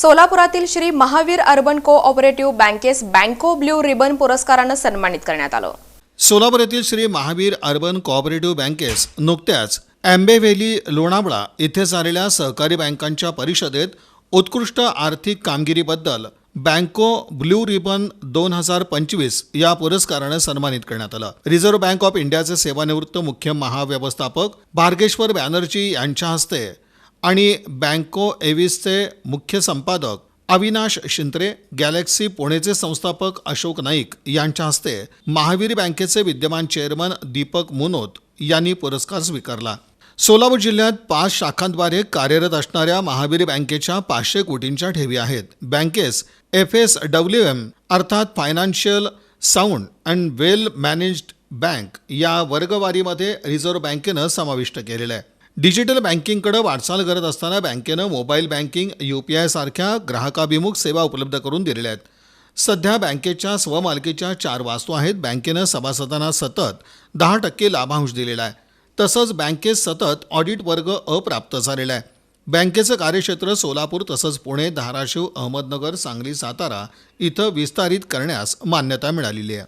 सोलापुरातील Shri Mahavir urban cooperative बँकेस बँको blue ribbon पुरस्कारानं सन्मानित करण्यात आलं. सोलापूर येथील श्री महावीर अर्बन कोऑपरेटिव्ह बँकेस नुकत्याच अँबेव्हेली लोणावळा इथे झालेल्या सहकारी बँकांच्या परिषदेत उत्कृष्ट आर्थिक कामगिरीबद्दल बँको ब्ल्यू रिबन दोन हजार पंचवीस या पुरस्कारानं सन्मानित करण्यात आलं. रिझर्व्ह बँक ऑफ इंडियाचे सेवानिवृत्त मुख्य महाव्यवस्थापक भार्गेश्वर बॅनर्जी यांच्या हस्ते आणि बँको एव्हिसचे मुख्य संपादक अविनाश शिंत्रे गॅलेक्सी पुणेचे संस्थापक अशोक नाईक यांच्या हस्ते महावीर बँकेचे विद्यमान चेअरमन दीपक मुनोत यांनी पुरस्कार स्वीकारला. सोलापूर जिल्ह्यात पाच शाखांद्वारे कार्यरत असणाऱ्या महावीर बँकेच्या पाचशे कोटींच्या ठेवी आहेत. बँकेस एफ एस डब्ल्यू एम अर्थात financial sound and well managed bank या वर्गवारीमध्ये रिझर्व्ह बँकेनं समाविष्ट केलेलं आहे. डिजिटल बँकिंगकडे वाटचाल करत असताना बँकेनं मोबाईल बँकिंग यू पी आयसारख्या ग्राहकाभिमुख सेवा उपलब्ध करून दिलेल्या आहेत. सध्या बँकेच्या स्वमालकीच्या चार वास्तू आहेत. बँकेनं सभासदांना सतत दहा टक्के लाभांश दिलेला आहे. तसंच बँकेत सतत ऑडिट वर्ग अप्राप्त झालेला आहे. बँकेचं कार्यक्षेत्र सोलापूर तसंच पुणे धाराशिव अहमदनगर सांगली सातारा इथं विस्तारित करण्यास मान्यता मिळालेली आहे.